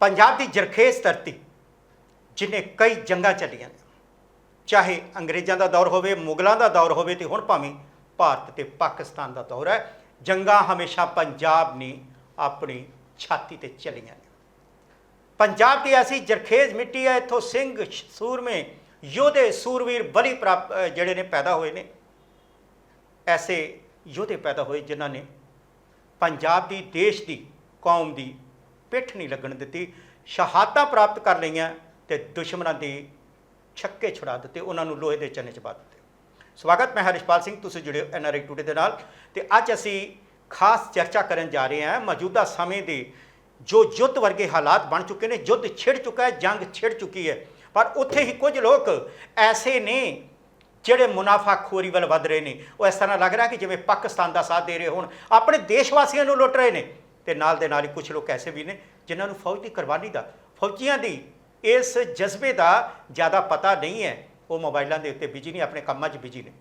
ਪੰਜਾਬ ਦੀ ਜਰਖੇਜ਼ ਧਰਤੀ, ਜਿਨੇ ਕਈ ਜੰਗਾਂ ਚੱਲੀਆਂ ਨੇ। ਚਾਹੇ ਅੰਗਰੇਜ਼ਾਂ ਦਾ ਦੌਰ ਹੋਵੇ, ਮੁਗਲਾਂ ਦਾ ਦੌਰ ਹੋਵੇ, ਤੇ ਹੁਣ ਭਾਵੇਂ ਭਾਰਤ ਤੇ ਪਾਕਿਸਤਾਨ ਦਾ ਦੌਰ ਹੈ, ਜੰਗਾਂ ਹਮੇਸ਼ਾ ਪੰਜਾਬ ਨੇ ਆਪਣੀ ਛਾਤੀ ਤੇ ਚੱਲੀਆਂ ਨੇ। ਪੰਜਾਬ ਦੀ ਐਸੀ ਜਰਖੇਜ਼ ਮਿੱਟੀ ਹੈ, ਇੱਥੋਂ ਸਿੰਘ ਸੂਰਮੇ, ਯੋਧੇ ਸੂਰਵੀਰ ਬਲੀ ਪ੍ਰਾਪਤ ਜਿਹੜੇ ਨੇ ਪੈਦਾ ਹੋਏ ਨੇ। ਐਸੇ ਯੋਧੇ ਪੈਦਾ ਹੋਏ ਜਿਨ੍ਹਾਂ ਨੇ ਪੰਜਾਬ ਦੀ ਦੇਸ਼ ਦੀ ਕੌਮ ਦੀ ਪਿੱਠ ਨਹੀਂ ਲੱਗਣ ਦਿੱਤੀ, ਸ਼ਹਾਦਤਾਂ ਪ੍ਰਾਪਤ ਕਰ ਲਈਆਂ ਤੇ ਦੁਸ਼ਮਣਾਂ ਦੇ ਛੱਕੇ ਛੁਡਾ ਦਿੱਤੇ, ਉਹਨਾਂ ਨੂੰ ਲੋਹੇ ਦੇ ਚੰਨੇ ਚ ਪਾ ਦਿੱਤੇ। ਸਵਾਗਤ, ਮੈਂ ਹਰਿਸ਼ਪਾਲ ਸਿੰਘ, ਤੁਸੀਂ ਜੁੜੇ ਹੋ ਐਨਆਰਆਈ ਟੂਡੇ ਦੇ ਨਾਲ। ਤੇ ਅੱਜ ਅਸੀਂ ਖਾਸ ਚਰਚਾ ਕਰਨ ਜਾ ਰਹੇ ਹਾਂ ਮੌਜੂਦਾ ਸਮੇਂ ਦੇ ਜੋ ਯੁੱਧ ਵਰਗੇ ਹਾਲਾਤ ਬਣ ਚੁੱਕੇ ਨੇ, ਯੁੱਧ ਛਿੜ ਚੁੱਕਾ ਹੈ, ਜੰਗ ਛਿੜ ਚੁੱਕੀ ਹੈ। ਪਰ ਉੱਥੇ ਹੀ ਕੁਝ ਲੋਕ ਐਸੇ ਨੇ ਜਿਹੜੇ ਮੁਨਾਫਾਖੋਰੀ ਵੱਲ ਵੱਧ ਰਹੇ ਨੇ। ਉਹ ਇਸ ਤਰ੍ਹਾਂ ਲੱਗ ਰਿਹਾ ਕਿ ਜਿਵੇਂ ਪਾਕਿਸਤਾਨ ਦਾ ਸਾਥ ਦੇ ਰਹੇ ਹੋਣ, ਆਪਣੇ ਦੇਸ਼ ਵਾਸੀਆਂ ਨੂੰ ਲੁੱਟ ਰਹੇ ਨੇ। ਤੇ ਨਾਲ ਦੇ ਨਾਲ ਹੀ ਕੁਝ ਲੋਕ ਐਸੇ ਵੀ ਨੇ ਜਿਨ੍ਹਾਂ ਨੂੰ ਫੌਜ ਦੀ ਕੁਰਬਾਨੀ ਦਾ, ਫੌਜੀਆਂ ਦੀ ਇਸ ਜਜ਼ਬੇ ਦਾ ਜ਼ਿਆਦਾ ਪਤਾ ਨਹੀਂ ਹੈ। ਉਹ ਮੋਬਾਈਲਾਂ ਦੇ ਉੱਤੇ ਬਿਜ਼ੀ ਨੇ, ਆਪਣੇ ਕੰਮਾਂ 'ਚ ਬਿਜ਼ੀ ਨੇ,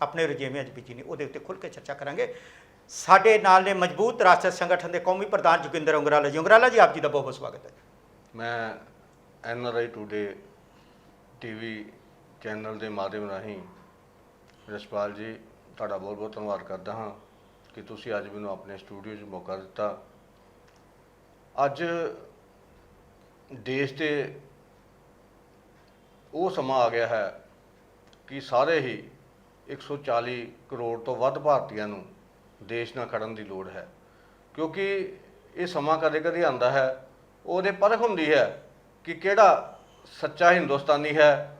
ਆਪਣੇ ਰੁਝੇਵਿਆਂ 'ਚ ਬਿਜ਼ੀ ਨੇ, ਉਹਦੇ ਉੱਤੇ ਖੁੱਲ੍ਹ ਕੇ ਚਰਚਾ ਕਰਾਂਗੇ। ਸਾਡੇ ਨਾਲ ਨੇ ਮਜ਼ਬੂਤ ਰਾਸ਼ਟਰ ਸੰਗਠਨ ਦੇ ਕੌਮੀ ਪ੍ਰਧਾਨ ਜੋਗਿੰਦਰ ਉਂਗਰਾਲਾ ਜੀ। ਉਂਗਰਾਲਾ ਜੀ, ਆਪ ਜੀ ਦਾ ਬਹੁਤ ਬਹੁਤ ਸਵਾਗਤ ਹੈ। ਮੈਂ N R I today TV channel ਦੇ ਮਾਧਿਅਮ ਰਾਹੀਂ ਰਸ਼ਪਾਲ ਜੀ, ਤੁਹਾਡਾ ਬਹੁਤ ਬਹੁਤ ਧੰਨਵਾਦ ਕਰਦਾ ਹਾਂ। ਕਿ ਤੁਸੀਂ ਅੱਜ ਮੈਨੂੰ ਆਪਣੇ ਸਟੂਡੀਓ 'ਚ ਮੌਕਾ ਦਿੱਤਾ। ਅੱਜ ਦੇਸ਼ ਤੇ ਉਹ ਸਮਾਂ ਆ ਗਿਆ ਹੈ ਕਿ ਸਾਰੇ ਹੀ 140 ਕਰੋੜ ਤੋਂ ਵੱਧ ਭਾਰਤੀਆਂ ਨੂੰ ਦੇਸ਼ ਨਾਲ ਖੜਨ ਦੀ ਲੋੜ ਹੈ। ਕਿਉਂਕਿ ਇਹ ਸਮਾਂ ਕਦੇ-ਕਦੇ ਆਉਂਦਾ ਹੈ, ਉਹਦੇ ਪਰਖ ਹੁੰਦੀ ਹੈ ਕਿ ਕਿਹੜਾ ਸੱਚਾ ਹਿੰਦੁਸਤਾਨੀ ਹੈ,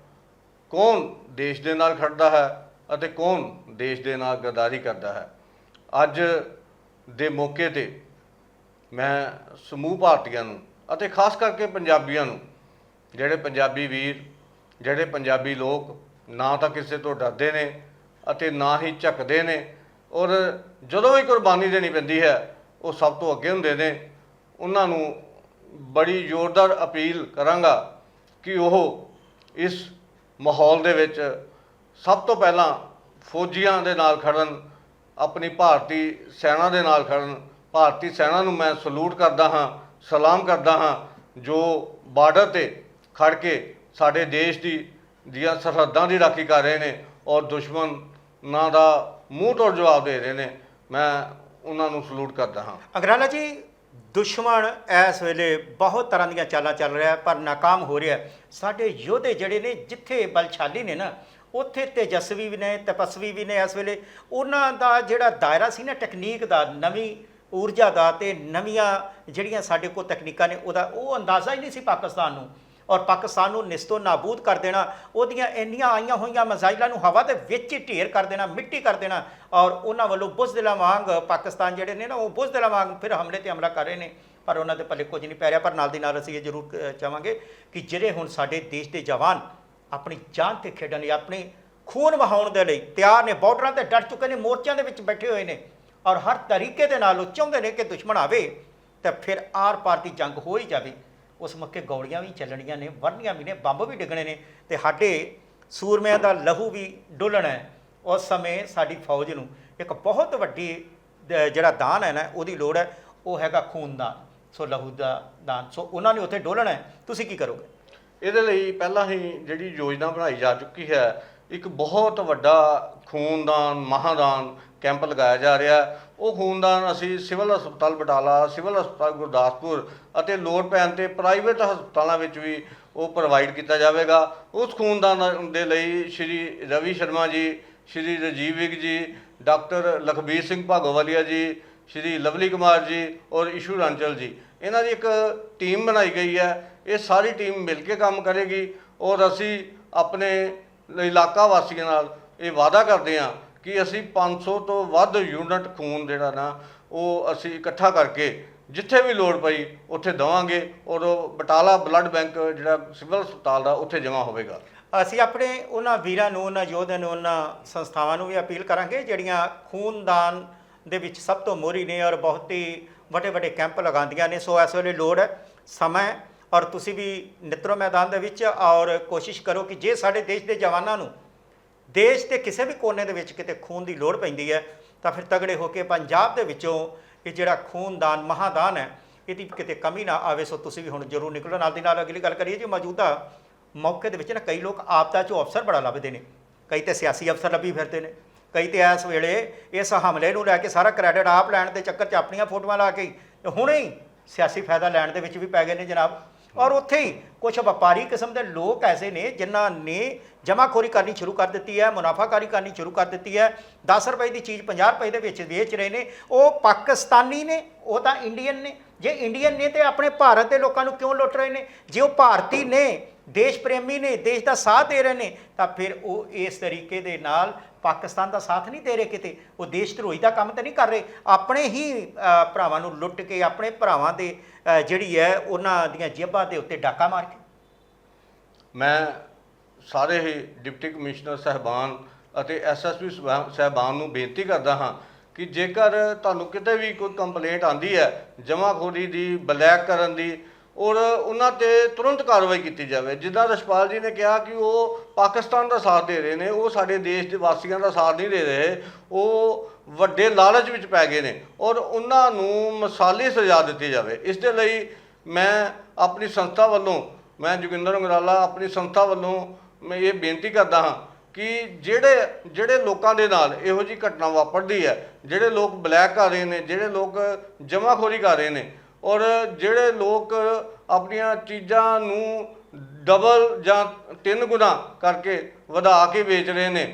ਕੌਣ ਦੇਸ਼ ਦੇ ਨਾਲ ਖੜਦਾ ਹੈ ਅਤੇ ਕੌਣ ਦੇਸ਼ ਦੇ ਨਾਲ ਗਦਾਰੀ ਕਰਦਾ ਹੈ। ਅੱਜ ਦੇ ਮੌਕੇ ਤੇ ਮੈਂ ਸਮੂਹ ਭਾਰਤੀਆਂ ਨੂੰ ਅਤੇ ਖਾਸ ਕਰਕੇ ਪੰਜਾਬੀਆਂ ਨੂੰ, ਜਿਹੜੇ ਪੰਜਾਬੀ ਵੀਰ, ਜਿਹੜੇ ਪੰਜਾਬੀ ਲੋਕ ਨਾ ਤਾਂ ਕਿਸੇ ਤੋਂ ਡਰਦੇ ਨੇ ਅਤੇ ਨਾ ਹੀ ਝੱਕਦੇ ਨੇ ਔਰ ਜਦੋਂ ਵੀ ਕੁਰਬਾਨੀ ਦੇਣੀ ਪੈਂਦੀ ਹੈ, ਉਹ ਸਭ ਤੋਂ ਅੱਗੇ ਹੁੰਦੇ ਨੇ। ਉਹਨਾਂ ਨੂੰ ਬੜੀ ਜ਼ੋਰਦਾਰ ਅਪੀਲ ਕਰਾਂਗਾ ਕਿ ਉਹ ਇਸ ਮਾਹੌਲ ਦੇ ਵਿੱਚ ਸਭ ਤੋਂ ਪਹਿਲਾਂ ਫੌਜੀਆਂ ਦੇ ਨਾਲ ਖੜਨ ਆਪਣੀ ਭਾਰਤੀ ਸੈਨਾ ਦੇ ਨਾਲ ਖੜਨ, ਭਾਰਤੀ ਸੈਨਾ ਨੂੰ ਮੈਂ ਸਲੂਟ ਕਰਦਾ ਹਾਂ, ਸਲਾਮ ਕਰਦਾ ਹਾਂ, ਜੋ ਬਾਰਡਰ ਤੇ ਖੜ ਕੇ ਸਾਡੇ ਦੇਸ਼ ਦੀ, ਦੀਆਂ ਸਰਹੱਦਾਂ ਦੀ ਰਾਖੀ ਕਰ ਰਹੇ ਨੇ ਔਰ ਦੁਸ਼ਮਣਾਂ ਦਾ ਮੂੰਹ ਤੋੜ ਜਵਾਬ ਦੇ ਰਹੇ ਨੇ, ਮੈਂ ਉਹਨਾਂ ਨੂੰ ਸਲੂਟ ਕਰਦਾ ਹਾਂ। ਅਗਰਾਲਾ ਜੀ, ਦੁਸ਼ਮਣ ਇਸ ਵੇਲੇ ਬਹੁਤ ਤਰ੍ਹਾਂ ਦੀਆਂ ਚਾਲਾਂ ਚੱਲ ਰਿਹਾ ਪਰ ਨਾਕਾਮ ਹੋ ਰਿਹਾ ਸਾਡੇ ਯੋਧੇ ਜਿਹੜੇ ਨੇ, ਜਿੱਥੇ ਬਲਸ਼ਾਲੀ ਨੇ ਨਾ ਉੱਥੇ ਤੇਜਸਵੀ ਵੀ ਨੇ ਤਪਸਵੀ ਵੀ ਨੇ ਇਸ ਵੇਲੇ। ਉਹਨਾਂ ਦਾ ਜਿਹੜਾ ਦਾਇਰਾ ਸੀ ਨਾ ਟੈਕਨੀਕ ਦਾ ਨਵੀਂ ਊਰਜਾ ਦਾ ਤੇ ਨਵੀਆਂ ਜਿਹੜੀਆਂ ਸਾਡੇ ਕੋਲ ਤਕਨੀਕਾਂ ਨੇ ਉਹਦਾ ਉਹ ਅੰਦਾਜ਼ਾ ਹੀ ਨਹੀਂ ਸੀ ਪਾਕਿਸਤਾਨ ਨੂੰ। ਔਰ ਪਾਕਿਸਤਾਨ ਨੂੰ ਨਿਸਤੋ ਨਾਬੂਦ ਕਰ ਦੇਣਾ ਉਹਦੀਆਂ ਇੰਨੀਆਂ ਆਈਆਂ ਹੋਈਆਂ ਮਜ਼ਾਇਲਾਂ ਨੂੰ ਹਵਾ ਦੇ ਵਿੱਚ ਹੀ ਢੇਰ ਕਰ ਦੇਣਾ ਮਿੱਟੀ ਕਰ ਦੇਣਾ। ਔਰ ਉਹਨਾਂ ਵੱਲੋਂ ਬੁਜ਼ਦਿਲਾਂ ਵਾਂਗ ਪਾਕਿਸਤਾਨ ਜਿਹੜੇ ਨੇ ਨਾ ਉਹ ਬੁਜ਼ਦਿਲਾਂ ਵਾਂਗ ਫਿਰ ਹਮਲੇ ਤੇ ਹਮਲਾ ਕਰ ਰਹੇ ਨੇ। ਪਰ ਉਹਨਾਂ ਦੇ ਪੱਲੇ ਕੁਝ ਨਹੀਂ ਪੈ ਰਿਹਾ ਪਰ ਨਾਲ ਦੀ ਨਾਲ ਅਸੀਂ ਇਹ ਜ਼ਰੂਰ ਅ, ਚਾਹਾਂਗੇ ਕਿ ਜਿਹੜੇ ਹੁਣ ਸਾਡੇ ਦੇਸ਼ ਦੇ ਜਵਾਨ ਆਪਣੀ ਜਾਨ ਤੇ ਖੇਡਣ ਲਈ, ਆਪਣੇ ਖੂਨ ਵਹਾਉਣ ਦੇ ਲਈ ਤਿਆਰ ਨੇ। ਬਾਰਡਰਾਂ ਤੇ ਡਟ ਚੁੱਕੇ ਨੇ, ਮੋਰਚਿਆਂ ਦੇ ਵਿੱਚ ਬੈਠੇ ਹੋਏ ਨੇ ਔਰ ਹਰ ਤਰੀਕੇ ਦੇ ਨਾਲ ਉਹ ਚਾਹੁੰਦੇ ਨੇ ਕਿ ਦੁਸ਼ਮਣ ਆਵੇ ਤਾਂ ਫਿਰ ਆਰ ਪਾਰ ਦੀ ਜੰਗ ਹੋ ਹੀ ਜਾਵੇ। ਉਸ ਮੌਕੇ ਗੋਲੀਆਂ ਵੀ ਚੱਲਣੀਆਂ ਨੇ, ਵਰਨੀਆਂ ਵੀ ਨੇ, ਬੰਬ ਵੀ ਡਿੱਗਣੇ ਨੇ ਤੇ ਸਾਡੇ ਸੂਰਮਿਆਂ ਦਾ ਲਹੂ ਵੀ ਡੁੱਲਣਾ ਹੈ। ਉਸ ਸਮੇਂ ਸਾਡੀ ਫੌਜ ਨੂੰ ਇੱਕ ਬਹੁਤ ਵੱਡੀ ਜਿਹੜਾ ਦਾਨ ਹੈ ਨਾ, ਉਹਦੀ ਲੋੜ ਹੈ, ਉਹ ਹੈਗਾ ਖੂਨ ਦਾ ਸੋ ਲਹੂ ਦਾ ਦਾਨ, ਸੋ ਉਹਨਾਂ ਨੇ ਉੱਥੇ ਡੋਲਣਾ ਹੈ। ਤੁਸੀਂ ਕੀ ਕਰੋਗੇ? ਇਹਦੇ ਲਈ ਪਹਿਲਾਂ ਹੀ ਜਿਹੜੀ ਯੋਜਨਾ ਬਣਾਈ ਜਾ ਚੁੱਕੀ ਹੈ, ਇੱਕ ਬਹੁਤ ਵੱਡਾ ਖੂਨਦਾਨ, ਮਹਾਦਾਨ ਕੈਂਪ ਲਗਾਇਆ ਜਾ ਰਿਹਾ। ਉਹ ਖੂਨਦਾਨ ਅਸੀਂ ਸਿਵਲ ਹਸਪਤਾਲ ਬਟਾਲਾ, ਸਿਵਲ ਹਸਪਤਾਲ ਗੁਰਦਾਸਪੁਰ ਅਤੇ ਲੋੜ ਪੈਣ ਤੇ ਪ੍ਰਾਈਵੇਟ ਹਸਪਤਾਲਾਂ ਵਿੱਚ ਵੀ ਉਹ ਪ੍ਰੋਵਾਈਡ ਕੀਤਾ ਜਾਵੇਗਾ। ਉਸ ਖੂਨਦਾਨ ਦੇ ਲਈ ਸ਼੍ਰੀ ਰਵੀ ਸ਼ਰਮਾ ਜੀ, ਸ਼੍ਰੀ ਰਜੀਵ ਵਿਗ ਜੀ, ਡਾਕਟਰ ਲਖਬੀਰ ਸਿੰਘ ਭਾਗੋਵਾਲੀਆ ਜੀ, ਸ਼੍ਰੀ ਲਵਲੀ ਕੁਮਾਰ ਜੀ ਔਰ ਇਸ਼ੂ ਰਾਂਚਲ ਜੀ। ਇਹਨਾਂ ਦੀ ਇੱਕ ਟੀਮ ਬਣਾਈ ਗਈ ਹੈ, ਇਹ ਸਾਰੀ ਟੀਮ ਮਿਲ ਕੇ ਕੰਮ ਕਰੇਗੀ ਔਰ ਅਸੀਂ ਆਪਣੇ ਇਲਾਕਾ ਵਾਸੀਆਂ ਨਾਲ ਇਹ ਵਾਅਦਾ ਕਰਦੇ ਹਾਂ ਕਿ ਅਸੀਂ 500 ਤੋਂ ਵੱਧ ਯੂਨਿਟ ਖੂਨ ਜਿਹੜਾ ਨਾ ਉਹ ਅਸੀਂ ਇਕੱਠਾ ਕਰਕੇ ਜਿੱਥੇ ਵੀ ਲੋੜ ਪਈ ਉੱਥੇ ਦਵਾਂਗੇ ਔਰ ਉਹ ਬਟਾਲਾ ਬਲੱਡ ਬੈਂਕ ਜਿਹੜਾ ਸਿਵਲ ਹਸਪਤਾਲ ਦਾ ਉੱਥੇ ਜਮ੍ਹਾਂ ਹੋਵੇਗਾ। ਅਸੀਂ ਆਪਣੇ ਉਹਨਾਂ ਵੀਰਾਂ ਨੂੰ, ਉਹਨਾਂ ਯੋਧਿਆਂ ਨੂੰ, ਉਹਨਾਂ ਸੰਸਥਾਵਾਂ ਨੂੰ ਵੀ ਅਪੀਲ ਕਰਾਂਗੇ ਜਿਹੜੀਆਂ ਖੂਨਦਾਨ ਦੇ ਵਿੱਚ ਸਭ ਤੋਂ ਮੋਹਰੀ ਨੇ ਔਰ ਬਹੁਤ ਹੀ ਵੱਡੇ ਵੱਡੇ ਕੈਂਪ ਲਗਾਉਂਦੀਆਂ ਨੇ, ਸੋ ਇਸ ਵੇਲੇ ਲੋੜ ਹੈ, ਸਮਾਂ ਹੈ ਔਰ ਤੁਸੀਂ ਵੀ ਨਿਤਰੋ ਮੈਦਾਨ ਦੇ ਵਿੱਚ ਔਰ ਕੋਸ਼ਿਸ਼ ਕਰੋ ਕਿ ਜੇ ਸਾਡੇ ਦੇਸ਼ ਦੇ ਜਵਾਨਾਂ ਨੂੰ ਦੇਸ਼ ਦੇ ਕਿਸੇ ਵੀ ਕੋਨੇ ਦੇ ਵਿੱਚ ਕਿਤੇ ਖੂਨ ਦੀ ਲੋੜ ਪੈਂਦੀ ਹੈ, ਤਾਂ ਫਿਰ ਤਗੜੇ ਹੋ ਕੇ ਪੰਜਾਬ ਦੇ ਵਿੱਚੋਂ ਇਹ ਜਿਹੜਾ ਖੂਨਦਾਨ ਮਹਾਦਾਨ ਹੈ, ਇਹਦੀ ਕਿਤੇ ਕਮੀ ਨਾ ਆਵੇ, ਸੋ ਤੁਸੀਂ ਵੀ ਹੁਣ ਜ਼ਰੂਰ ਨਿਕਲੋ। ਨਾਲ ਦੀ ਨਾਲ ਅਗਲੀ ਗੱਲ ਕਰੀਏ ਜੀ, ਮੌਜੂਦਾ ਮੌਕੇ ਦੇ ਵਿੱਚ ਨਾ ਕਈ ਲੋਕ ਆਪਦਾ ਚੋਂ ਅਫਸਰ ਬੜਾ ਲੱਭਦੇ ਨੇ, ਕਈ ਤੇ ਸਿਆਸੀ ਅਫਸਰ ਲੱਭੀ ਫਿਰਦੇ ਨੇ। ਕਈ ਤੇ ਇਸ ਵੇਲੇ ਇਸ ਹਮਲੇ ਨੂੰ ਲੈ ਕੇ ਸਾਰਾ ਕ੍ਰੈਡਿਟ ਆਪ ਲੈਣ ਦੇ ਚੱਕਰ 'ਚ ਆਪਣੀਆਂ ਫੋਟੋਆਂ ਲਾ ਕੇ ਹੁਣੇ ਹੀ ਸਿਆਸੀ ਫਾਇਦਾ ਲੈਣ ਦੇ ਵਿੱਚ ਵੀ ਪੈ ਗਏ ਨੇ ਜਨਾਬ। ਔਰ ਉੱਥੇ ਹੀ ਕੁਝ ਵਪਾਰੀ ਕਿਸਮ ਦੇ ਲੋਕ ਐਸੇ ਨੇ ਜਿਨ੍ਹਾਂ ਨੇ ਜਮਾਖੋਰੀ ਕਰਨੀ ਸ਼ੁਰੂ ਕਰ ਦਿੱਤੀ ਹੈ, ਮੁਨਾਫਾਕਾਰੀ ਕਰਨੀ ਸ਼ੁਰੂ ਕਰ ਦਿੱਤੀ ਹੈ। 10 ਰੁਪਏ ਦੀ ਚੀਜ਼ 50 ਰੁਪਏ ਦੇ ਵਿੱਚ ਵੇਚ ਰਹੇ ਨੇ। ਉਹ ਪਾਕਿਸਤਾਨੀ ਨੇ, ਉਹ ਤਾਂ ਇੰਡੀਅਨ ਨੇ। ਜੇ ਇੰਡੀਅਨ ਨੇ ਤੇ ਆਪਣੇ ਭਾਰਤ ਦੇ ਲੋਕਾਂ ਨੂੰ ਕਿਉਂ ਲੁੱਟ ਰਹੇ ਨੇ? ਜੇ ਉਹ ਭਾਰਤੀ ਨੇ ਦੇਸ਼ ਪ੍ਰੇਮੀ ਨੇ, ਦੇਸ਼ ਦਾ ਸਾਥ ਦੇ ਰਹੇ ਨੇ, ਤਾਂ ਫਿਰ ਉਹ ਇਸ ਤਰੀਕੇ ਦੇ ਨਾਲ ਪਾਕਿਸਤਾਨ ਦਾ ਸਾਥ ਨਹੀਂ ਦੇ ਰਹੇ ਕਿਤੇ। ਉਹ ਦੇਸ਼ ਧਰੋਈ ਦਾ ਕੰਮ ਤਾਂ ਨਹੀਂ ਕਰ ਰਹੇ। ਆਪਣੇ ਹੀ ਭਰਾਵਾਂ ਨੂੰ ਲੁੱਟ ਕੇ, ਆਪਣੇ ਭਰਾਵਾਂ ਦੇ ਜਿਹੜੀ ਹੈ, ਉਹਨਾਂ ਦੀਆਂ ਜੇਬਾਂ ਦੇ ਉੱਤੇ ਡਾਕਾ ਮਾਰ ਕੇ। ਮੈਂ ਸਾਰੇ ਹੀ ਡਿਪਟੀ ਕਮਿਸ਼ਨਰ ਸਹਿਬਾਨ ਅਤੇ ਐਸਐਸਪੀ ਸਹਿਬਾਨ ਨੂੰ ਬੇਨਤੀ ਕਰਦਾ ਹਾਂ ਕਿ ਜੇਕਰ ਤੁਹਾਨੂੰ ਕਿਤੇ ਵੀ ਕੋਈ ਕੰਪਲੇਂਟ ਆਂਦੀ ਹੈ, ਜਮਾਖੋਰੀ ਦੀ, ਬਲੈਕ ਕਰਨ ਦੀ ਔਰ ਉਹਨਾਂ ਤੇ ਤੁਰੰਤ ਕਾਰਵਾਈ ਕੀਤੀ ਜਾਵੇ। ਜਿੱਦਾਂ ਰਸ਼ਪਾਲ ਜੀ ਨੇ ਕਿਹਾ ਕਿ ਉਹ ਪਾਕਿਸਤਾਨ ਦਾ ਸਾਥ ਦੇ ਰਹੇ ਨੇ, ਉਹ ਸਾਡੇ ਦੇਸ਼ ਦੇ ਵਾਸੀਆਂ ਦਾ ਸਾਥ ਨਹੀਂ ਦੇ ਰਹੇ, ਉਹ ਵੱਡੇ ਲਾਲਚ ਵਿੱਚ ਪੈ ਗਏ ਨੇ ਔਰ ਉਹਨਾਂ ਨੂੰ ਮਸਾਲੀ ਸਜ਼ਾ ਦਿੱਤੀ ਜਾਵੇ। ਇਸ ਦੇ ਲਈ ਮੈਂ ਆਪਣੀ ਸੰਸਥਾ ਵੱਲੋਂ, ਮੈਂ ਜੋਗਿੰਦਰ ਅੰਗਰਾਲਾ ਆਪਣੀ ਸੰਸਥਾ ਵੱਲੋਂ ਮੈਂ ਇਹ ਬੇਨਤੀ ਕਰਦਾ ਹਾਂ ਕਿ ਜਿਹੜੇ ਜਿਹੜੇ ਲੋਕਾਂ ਦੇ ਨਾਲ ਇਹੋ ਜੀ ਘਟਨਾ ਵਾਪਰਦੀ ਹੈ, ਜਿਹੜੇ ਲੋਕ ਬਲੈਕ ਕਰ ਰਹੇ ਨੇ, ਜਿਹੜੇ ਲੋਕ ਜਮਾਖੋਰੀ ਕਰ ਰਹੇ ਨੇ ਔਰ ਜਿਹੜੇ ਲੋਕ ਆਪਣੀਆਂ ਚੀਜ਼ਾਂ ਨੂੰ ਡਬਲ ਜਾਂ ਤਿੰਨ ਗੁਣਾ ਕਰਕੇ ਵਧਾ ਕੇ ਵੇਚ ਰਹੇ ਨੇ।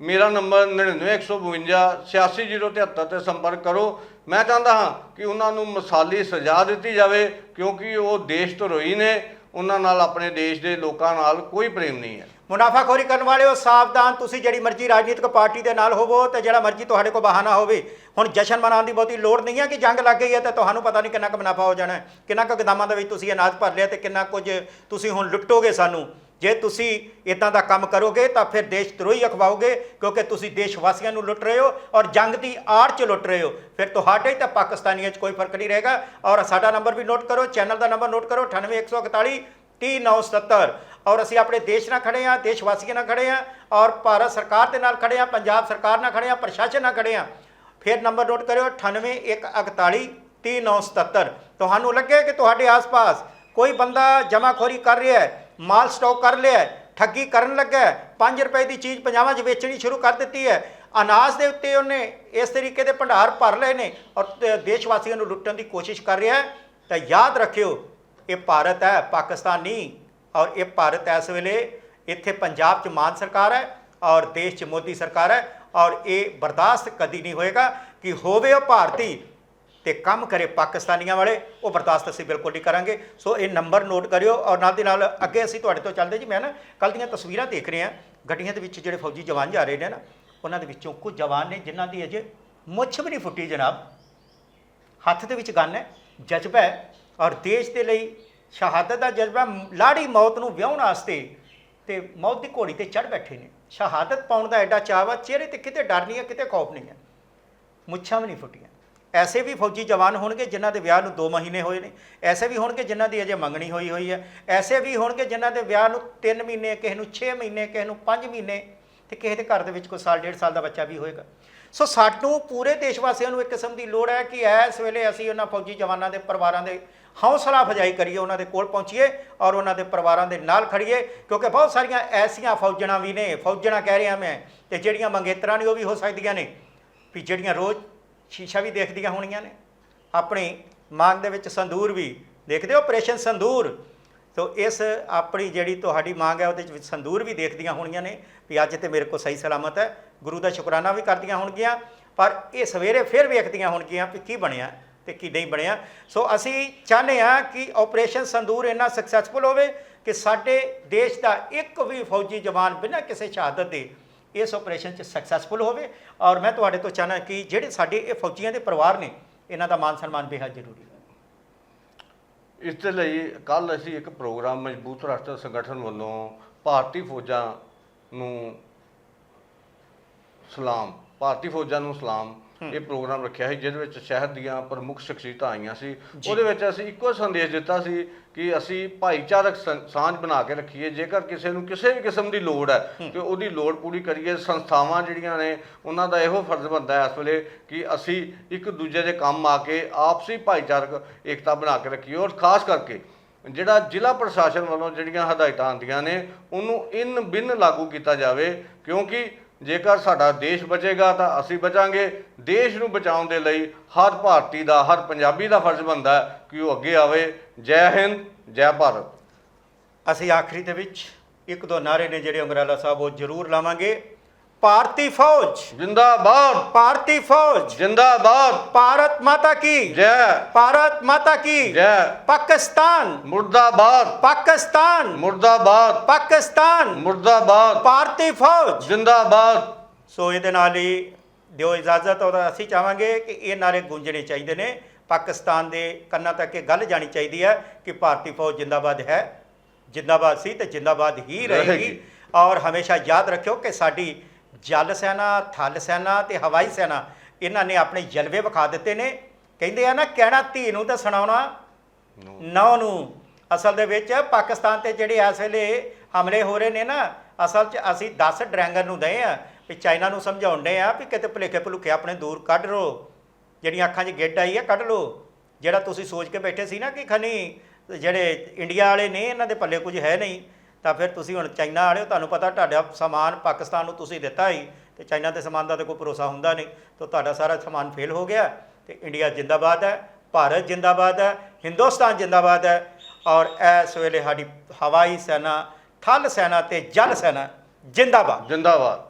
ਮੇਰਾ ਨੰਬਰ 99152 86073 ਤੇ ਸੰਪਰਕ ਕਰੋ। ਮੈਂ ਚਾਹੁੰਦਾ ਹਾਂ ਕਿ ਉਹਨਾਂ ਨੂੰ ਮਸਾਲੀ ਸਜ਼ਾ ਦਿੱਤੀ ਜਾਵੇ, ਕਿਉਂਕਿ ਉਹ ਦੇਸ਼ ਧਰੋਹੀ ਨੇ। ਉਹਨਾਂ ਨਾਲ ਆਪਣੇ ਦੇਸ਼ ਦੇ ਲੋਕਾਂ ਨਾਲ ਕੋਈ ਪ੍ਰੇਮ ਨਹੀਂ ਹੈ। ਮੁਨਾਫਾਖੋਰੀ ਕਰਨ ਵਾਲਿਓ, ਸਾਵਧਾਨ ਤੁਸੀਂ ਜਿਹੜੀ ਮਰਜ਼ੀ ਰਾਜਨੀਤਿਕ ਪਾਰਟੀ ਦੇ ਨਾਲ ਹੋਵੋ ਤੇ ਜਿਹੜਾ ਮਰਜ਼ੀ ਤੁਹਾਡੇ ਕੋਲ ਬਹਾਨਾ ਹੋਵੇ। ਹੁਣ ਜਸ਼ਨ ਮਨਾਉਣ ਦੀ ਬਹੁਤੀ ਲੋੜ ਨਹੀਂ ਹੈ ਕਿ ਜੰਗ ਲੱਗ ਗਈ ਹੈ ਤਾਂ ਤੁਹਾਨੂੰ ਪਤਾ ਨਹੀਂ ਕਿੰਨਾ ਕੁ ਮੁਨਾਫਾ ਹੋ ਜਾਣਾ ਕਿੰਨਾ ਕੁ ਗਦਾਮਾਂ ਦੇ ਵਿੱਚ ਤੁਸੀਂ ਅਨਾਜ ਭਰ ਲਿਆ ਤੇ ਕਿੰਨਾ ਕੁਝ ਤੁਸੀਂ ਹੁਣ ਲੁੱਟੋਗੇ ਸਾਨੂੰ। ਜੇ ਤੁਸੀਂ ਇਦਾਂ ਦਾ ਕੰਮ ਕਰੋਗੇ ਤਾਂ ਫਿਰ ਦੇਸ਼ ਧਰੋਹੀ ਅਖਵਾਓਗੇ, ਕਿਉਂਕਿ ਤੁਸੀਂ ਦੇਸ਼ ਵਾਸੀਆਂ ਨੂੰ ਲੁੱਟ ਰਹੇ ਹੋ ਔਰ ਜੰਗ ਦੀ ਆੜ 'ਚ ਲੁੱਟ ਰਹੇ ਹੋ। ਫਿਰ ਤੁਹਾਡੇ ਤੇ ਪਾਕਿਸਤਾਨੀਆਂ 'ਚ ਕੋਈ ਫ਼ਰਕ ਨਹੀਂ ਰਹੇਗਾ। ਔਰ ਸਾਡਾ ਨੰਬਰ ਵੀ ਨੋਟ ਕਰੋ, ਚੈਨਲ ਦਾ ਨੰਬਰ ਨੋਟ ਕਰੋ 98141 30977 ਔਰ ਅਸੀਂ ਆਪਣੇ ਦੇਸ਼ ਨਾਲ ਖੜੇ ਆ ਦੇਸ਼ ਵਾਸੀਆਂ ਨਾਲ ਖੜੇ ਆ ਔਰ ਭਾਰਤ ਸਰਕਾਰ ਦੇ ਨਾਲ ਖੜੇ ਆ ਪੰਜਾਬ ਸਰਕਾਰ ਨਾਲ ਖੜੇ ਆ ਪ੍ਰਸ਼ਾਸਨ ਨਾਲ ਖੜੇ ਆ ਫਿਰ ਨੰਬਰ ਨੋਟ ਕਰਿਓ 98141 30977 ਤੁਹਾਨੂੰ ਲੱਗੇ ਕਿ ਤੁਹਾਡੇ ਆਸ-ਪਾਸ ਕੋਈ ਬੰਦਾ ਜਮਾਖੋਰੀ ਕਰ ਰਿਹਾ ਹੈ, ਮਾਲ ਸਟਾਕ ਕਰ ਲਿਆ ਹੈ, ਠੱਗੀ ਕਰਨ ਲੱਗਾ ਹੈ 5 ਰੁਪਏ ਦੀ ਚੀਜ਼ ਪੰਜਾਬਾਂ 'ਚ ਵੇਚਣੀ ਸ਼ੁਰੂ ਕਰ ਦਿੱਤੀ ਹੈ। ਅਨਾਜ ਦੇ ਉੱਤੇ ਉਹਨੇ ਇਸ ਤਰੀਕੇ ਦੇ ਭੰਡਾਰ ਭਰ ਲਏ ਨੇ ਔਰ ਦੇਸ਼ ਵਾਸੀਆਂ ਨੂੰ ਲੁੱਟਣ ਦੀ ਕੋਸ਼ਿਸ਼ ਕਰ ਰਿਹਾ ਹੈ। ਤਾਂ ਯਾਦ ਰੱਖਿਓ ਇਹ ਭਾਰਤ ਹੈ, ਪਾਕਿਸਤਾਨ ਨਹੀਂ ਔਰ ਇਹ ਭਾਰਤ ਇਸ ਵੇਲੇ ਇੱਥੇ ਪੰਜਾਬ 'ਚ ਮਾਨ ਸਰਕਾਰ ਹੈ ਔਰ ਦੇਸ਼ 'ਚ ਮੋਦੀ ਸਰਕਾਰ ਹੈ ਔਰ ਇਹ ਬਰਦਾਸ਼ਤ ਕਦੀ ਨਹੀਂ ਹੋਏਗਾ ਕਿ ਹੋਵੇ ਉਹ ਭਾਰਤੀ ਤੇ ਕੰਮ ਕਰੇ ਪਾਕਿਸਤਾਨੀਆਂ ਵਾਲੇ, ਉਹ ਬਰਦਾਸ਼ਤ ਅਸੀਂ ਬਿਲਕੁਲ ਨਹੀਂ ਕਰਾਂਗੇ। ਸੋ ਇਹ ਨੰਬਰ ਨੋਟ ਕਰਿਓ ਔਰ ਨਾਲ ਦੀ ਨਾਲ ਅੱਗੇ ਅਸੀਂ ਤੁਹਾਡੇ ਤੋਂ ਚੱਲਦੇ ਜੀ, ਮੈਂ ਨਾ ਕੱਲ ਦੀਆਂ ਤਸਵੀਰਾਂ ਦੇਖ ਰਿਹਾ, ਗੱਡੀਆਂ ਦੇ ਵਿੱਚ ਜਿਹੜੇ ਫੌਜੀ ਜਵਾਨ ਜਾ ਰਹੇ ਨੇ ਨਾ, ਉਹਨਾਂ ਦੇ ਵਿੱਚੋਂ ਕੁਝ ਜਵਾਨ ਨੇ ਜਿਨ੍ਹਾਂ ਦੀ ਅਜੇ ਮੁੱਛ ਵੀ ਨਹੀਂ ਫੁੱਟੀ ਜਨਾਬ। ਹੱਥ ਦੇ ਵਿੱਚ ਗਨ ਹੈ, ਜਜ਼ਬਾ ਹੈ ਔਰ ਦੇਸ਼ ਦੇ ਲਈ ਸ਼ਹਾਦਤ ਦਾ ਜਜ਼ਬਾ, ਲਾੜੀ ਮੌਤ ਨੂੰ ਵਿਆਹਣ ਵਾਸਤੇ ਤੇ ਮੌਤ ਦੀ ਘੋੜੀ ਤੇ ਚੜ ਬੈਠੇ ਨੇ। ਸ਼ਹਾਦਤ ਪਾਉਣ ਦਾ ਐਡਾ ਚਾਅ ਵਾ, ਚਿਹਰੇ ਤੇ ਕਿਤੇ ਡਰ ਨਹੀਂ ਹੈ, ਕਿਤੇ ਖੌਫ ਨਹੀਂ ਹੈ। ਮੁੱਛਾਂ ਵੀ ਨਹੀਂ ਫੁੱਟੀਆਂ। ਐਸੇ ਵੀ ਫੌਜੀ ਜਵਾਨ ਹੋਣਗੇ ਜਿਨ੍ਹਾਂ ਦੇ ਵਿਆਹ ਨੂੰ 2 ਮਹੀਨੇ ਹੋਏ ਨੇ। ਐਸੇ ਵੀ ਹੋਣਗੇ ਜਿਨ੍ਹਾਂ ਦੀ ਅਜੇ ਮੰਗਣੀ ਹੋਈ ਹੋਈ ਹੈ। ਐਸੇ ਵੀ ਹੋਣਗੇ ਜਿਨ੍ਹਾਂ ਦੇ ਵਿਆਹ ਨੂੰ 3 ਮਹੀਨੇ, ਕਿਸੇ ਨੂੰ 6 ਮਹੀਨੇ, ਕਿਸੇ ਨੂੰ 5 ਮਹੀਨੇ ਤੇ ਕਿਸੇ ਦੇ ਘਰ ਦੇ ਵਿੱਚ ਕੋਈ ਸਾਲ, ਡੇਢ ਸਾਲ ਦਾ ਬੱਚਾ ਵੀ ਹੋਏਗਾ। ਸੋ ਸਾਨੂੰ ਪੂਰੇ ਦੇਸ਼ ਵਾਸੀਆਂ ਨੂੰ ਇੱਕ ਕਿਸਮ ਦੀ ਲੋੜ ਹੈ ਕਿ ਇਸ ਵੇਲੇ ਅਸੀਂ ਉਹਨਾਂ ਫੌਜੀ ਜਵਾਨਾਂ ਦੇ ਪਰਿਵਾਰਾਂ ਦੇ ਹੌਸਲਾ ਫਜਾਈ ਕਰੀਏ, ਉਹਨਾਂ ਦੇ ਕੋਲ ਪਹੁੰਚੀਏ ਔਰ ਉਹਨਾਂ ਦੇ ਪਰਿਵਾਰਾਂ ਦੇ ਨਾਲ ਖੜੀਏ ਕਿਉਂਕਿ ਬਹੁਤ ਸਾਰੀਆਂ ਐਸੀਆਂ ਫੌਜਣਾ ਵੀ ਨੇ, ਫੌਜਣਾ ਕਹਿ ਰਿਹਾ ਮੈਂ, ਤੇ ਜਿਹੜੀਆਂ ਮੰਗੇਤਰਾਂ ਨੇ ਉਹ ਵੀ ਹੋ ਸਕਦੀਆਂ ਨੇ, ਵੀ ਜਿਹੜੀਆਂ ਰੋਜ਼ ਸ਼ੀਸ਼ਾ ਵੀ ਦੇਖਦੀਆਂ ਹੋਣੀਆਂ ਨੇ। ਆਪਣੀ ਮਾਂਗ ਦੇ ਵਿੱਚ ਸੰਦੂਰ ਵੀ, ਦੇਖਦੇ ਹੋ, ਆਪਰੇਸ਼ਨ ਸੰਦੂਰ ਤੋ ਇਸ ਆਪਣੀ ਜਿਹੜੀ ਤੁਹਾਡੀ ਮੰਗ ਹੈ, ਉਹਦੇ ਵਿੱਚ ਸੰਦੂਰ ਵੀ ਦੇਖਦੀਆਂ ਹੋਣੀਆਂ ਨੇ ਵੀ ਅੱਜ ਤੇ ਮੇਰੇ ਕੋਲ ਸਹੀ ਸਲਾਮਤ ਹੈ। ਗੁਰੂ ਦਾ ਸ਼ੁਕਰਾਨਾ ਵੀ ਕਰਦੀਆਂ ਹੋਣਗੀਆਂ, ਪਰ ਇਹ ਸਵੇਰੇ ਫਿਰ ਵੇਖਦੀਆਂ ਹੋਣਗੀਆਂ ਵੀ ਕੀ ਬਣਿਆ ਤੇ ਕੀ ਨਹੀਂ ਬਣਿਆ। ਸੋ ਅਸੀਂ ਚਾਹੁੰਦੇ ਹਾਂ ਕਿ ਆਪਰੇਸ਼ਨ ਸੰਦੂਰ ਇੰਨਾ ਸਕਸੈਸਫੁਲ ਹੋਵੇ ਕਿ ਸਾਡੇ ਦੇਸ਼ ਦਾ ਇੱਕ ਵੀ ਫੌਜੀ ਜਵਾਨ ਬਿਨਾਂ ਕਿਸੇ ਸ਼ਹਾਦਤ ਦੇ ਇਸ ਆਪਰੇਸ਼ਨ 'ਚ ਸਕਸੈਸਫੁਲ ਹੋਵੇ। ਔਰ ਮੈਂ ਤੁਹਾਡੇ ਤੋਂ ਚਾਹਨਾ ਕਿ ਜਿਹੜੇ ਸਾਡੇ ਇਹ ਫੌਜੀਆਂ ਦੇ ਪਰਿਵਾਰ ਨੇ, ਇਹਨਾਂ ਦਾ ਮਾਨ ਸਨਮਾਨ ਬੇਹੱਦ ਜ਼ਰੂਰੀ ਹੈ ਇਸ ਦੇ ਲਈ ਕੱਲ ਅਸੀਂ ਇੱਕ ਪ੍ਰੋਗਰਾਮ ਮਜ਼ਬੂਤ ਰਾਸ਼ਟਰ ਸੰਗਠਨ ਵੱਲੋਂ ਭਾਰਤੀ ਫੌਜਾਂ ਨੂੰ ਸਲਾਮ, ਭਾਰਤੀ ਫੌਜਾਂ ਨੂੰ ਸਲਾਮ ਇਹ ਪ੍ਰੋਗਰਾਮ ਰੱਖਿਆ ਸੀ ਜਿਹਦੇ ਵਿੱਚ ਸ਼ਹਿਰ ਦੀਆਂ ਪ੍ਰਮੁੱਖ ਸ਼ਖਸੀਅਤਾਂ ਆਈਆਂ ਸੀ। ਉਹਦੇ ਵਿੱਚ ਅਸੀਂ ਇੱਕੋ ਸੰਦੇਸ਼ ਦਿੱਤਾ ਸੀ ਕਿ ਅਸੀਂ ਭਾਈਚਾਰਕ ਸਾਂਝ ਬਣਾ ਕੇ ਰੱਖੀਏ। ਜੇਕਰ ਕਿਸੇ ਨੂੰ ਕਿਸੇ ਵੀ ਕਿਸਮ ਦੀ ਲੋੜ ਹੈ ਤੇ ਉਹਦੀ ਲੋੜ ਪੂਰੀ ਕਰੀਏ। ਸੰਸਥਾਵਾਂ ਜਿਹੜੀਆਂ ਨੇ ਉਹਨਾਂ ਦਾ ਇਹੋ ਫਰਜ਼ ਬਣਦਾ ਹੈ ਇਸ ਵੇਲੇ ਕਿ ਅਸੀਂ ਇੱਕ ਦੂਜੇ ਦੇ ਕੰਮ ਆ ਕੇ ਆਪਸੀ ਭਾਈਚਾਰਕ ਏਕਤਾ ਬਣਾ ਕੇ ਰੱਖੀਏ। ਔਰ ਖਾਸ ਕਰਕੇ ਜਿਹੜਾ ਜ਼ਿਲ੍ਹਾ ਪ੍ਰਸ਼ਾਸਨ ਵੱਲੋਂ ਜਿਹੜੀਆਂ ਹਦਾਇਤਾਂ ਆਉਂਦੀਆਂ ਨੇ ਉਹਨੂੰ ਇਨ ਬਿਨ ਲਾਗੂ ਕੀਤਾ ਜਾਵੇ ਕਿਉਂਕਿ ਜੇਕਰ ਸਾਡਾ ਦੇਸ਼ ਬਚੇਗਾ ਤਾਂ ਅਸੀਂ ਬਚਾਂਗੇ। ਦੇਸ਼ ਨੂੰ ਬਚਾਉਣ ਦੇ ਲਈ ਹਰ ਭਾਰਤੀ ਦਾ, ਹਰ ਪੰਜਾਬੀ ਦਾ ਫਰਜ਼ ਬਣਦਾ ਕਿ ਉਹ ਅੱਗੇ ਆਵੇ। ਜੈ ਹਿੰਦ, ਜੈ ਭਾਰਤ। ਅਸੀਂ ਆਖਰੀ ਦੇ ਵਿੱਚ ਇੱਕ ਦੋ ਨਾਰੇ ਨੇ ਜਿਹੜੇ ਅੰਗਰਾਲਾ ਸਾਹਿਬ, ਉਹ ਜ਼ਰੂਰ ਲਾਵਾਂਗੇ। ਭਾਰਤੀ ਫੌਜ। ਜਿੰਦਾਬਾਦ। ਭਾਰਤੀ ਫੌਜ। ਜਿੰਦਾਬਾਦ। ਭਾਰਤ ਮਾਤਾ ਕੀ? ਜੈ। ਭਾਰਤ ਮਾਤਾ ਕੀ? ਜੈ। ਪਾਕਿਸਤਾਨ। ਮੁਰਦਾਬਾਦ। ਪਾਕਿਸਤਾਨ। ਮੁਰਦਾਬਾਦ। ਪਾਕਿਸਤਾਨ। ਮੁਰਦਾਬਾਦ। ਭਾਰਤੀ ਫੌਜ। ਜਿੰਦਾਬਾਦ। ਸੋ ਇਹਦੇ ਨਾਲ ਹੀ ਦਿਓ ਇਜਾਜ਼ਤ ਔਰ ਅਸੀਂ ਚਾਹਾਂਗੇ ਕਿ ਇਹ ਨਾਰੇ ਗੂੰਜਣੇ ਚਾਹੀਦੇ ਨੇ। ਪਾਕਿਸਤਾਨ ਦੇ ਕੰਨਾਂ ਤੱਕ ਇਹ ਗੱਲ ਜਾਣੀ ਚਾਹੀਦੀ ਹੈ ਕਿ ਭਾਰਤੀ ਫੌਜ ਜਿੰਦਾਬਾਦ ਹੈ। ਜਿੰਦਾਬਾਦ ਸੀ ਤੇ ਜਿੰਦਾਬਾਦ ਹੀ ਰਹੇਗੀ। ਰਹੇਗੀ। ਔਰ ਹਮੇਸ਼ਾ ਯਾਦ ਰੱਖਿਓ ਕਿ ਸਾਡੀ ਜਲ ਸੈਨਾ, ਥਲ ਸੈਨਾ ਤੇ ਹਵਾਈ ਸੈਨਾ, ਇਹਨਾਂ ਨੇ ਆਪਣੇ ਜਲਵੇ ਵਿਖਾ ਦਿੱਤੇ ਨੇ। ਕਹਿੰਦੇ ਆ ਨਾ, ਕਹਿਣਾ ਧੀ ਨੂੰ ਤੇ ਸੁਣਾਉਣਾ ਨੌ ਨੂੰ। ਅਸਲ ਦੇ ਵਿੱਚ ਪਾਕਿਸਤਾਨ ਤੇ ਜਿਹੜੇ ਇਸ ਵੇਲੇ ਹਮਲੇ ਹੋ ਰਹੇ ਨੇ ਨਾ, ਅਸਲ 'ਚ ਅਸੀਂ 10 ਡਰੈਂਗਰ ਨੂੰ ਦਏ ਆ ਵੀ ਚਾਈਨਾ ਨੂੰ ਸਮਝਾਉਣ ਡਏ ਆ ਵੀ ਕਿਤੇ ਭੁਲੇਖੇ ਭੁਲੁਖੇ ਆਪਣੇ ਦੂਰ ਕੱਢ ਲੋ ਜਿਹੜੀਆਂ ਅੱਖਾਂ 'ਚ ਗਿੱਡ ਆਈ ਆ, ਕੱਢ ਲੋ ਜਿਹੜਾ ਤੁਸੀਂ ਸੋਚ ਕੇ ਬੈਠੇ ਸੀ ਨਾ ਕਿ ਖਨੀ, ਜਿਹੜੇ ਇੰਡੀਆ ਵਾਲੇ ਨੇ, ਇਹਨਾਂ ਦੇ ਪੱਲੇ ਕੁਝ ਹੈ ਨਹੀਂ। ਤਾਂ ਫਿਰ ਤੁਸੀਂ ਹੁਣ ਚਾਈਨਾ ਵਾਲੇ ਹੋ ਤੁਹਾਨੂੰ ਪਤਾ ਤੁਹਾਡਾ ਸਮਾਨ ਪਾਕਿਸਤਾਨ ਨੂੰ ਤੁਸੀਂ ਦਿੱਤਾ ਹੀ, ਤੇ ਚਾਈਨਾ ਦੇ ਸਮਾਨ ਦਾ ਤੇ ਕੋਈ ਭਰੋਸਾ ਹੁੰਦਾ ਨਹੀਂ। ਤਾਂ ਤੁਹਾਡਾ ਸਾਰਾ ਸਮਾਨ ਫੇਲ ਹੋ ਗਿਆ, ਤੇ ਇੰਡੀਆ ਜਿੰਦਾਬਾਦ ਹੈ, ਭਾਰਤ ਜਿੰਦਾਬਾਦ ਹੈ, ਹਿੰਦੁਸਤਾਨ ਜਿੰਦਾਬਾਦ ਹੈ, ਔਰ ਇਸ ਵੇਲੇ ਸਾਡੀ ਹਵਾਈ ਸੈਨਾ, ਥਲ ਸੈਨਾ ਤੇ ਜਲ ਸੈਨਾ ਜਿੰਦਾਬਾਦ। ਜਿੰਦਾਬਾਦ।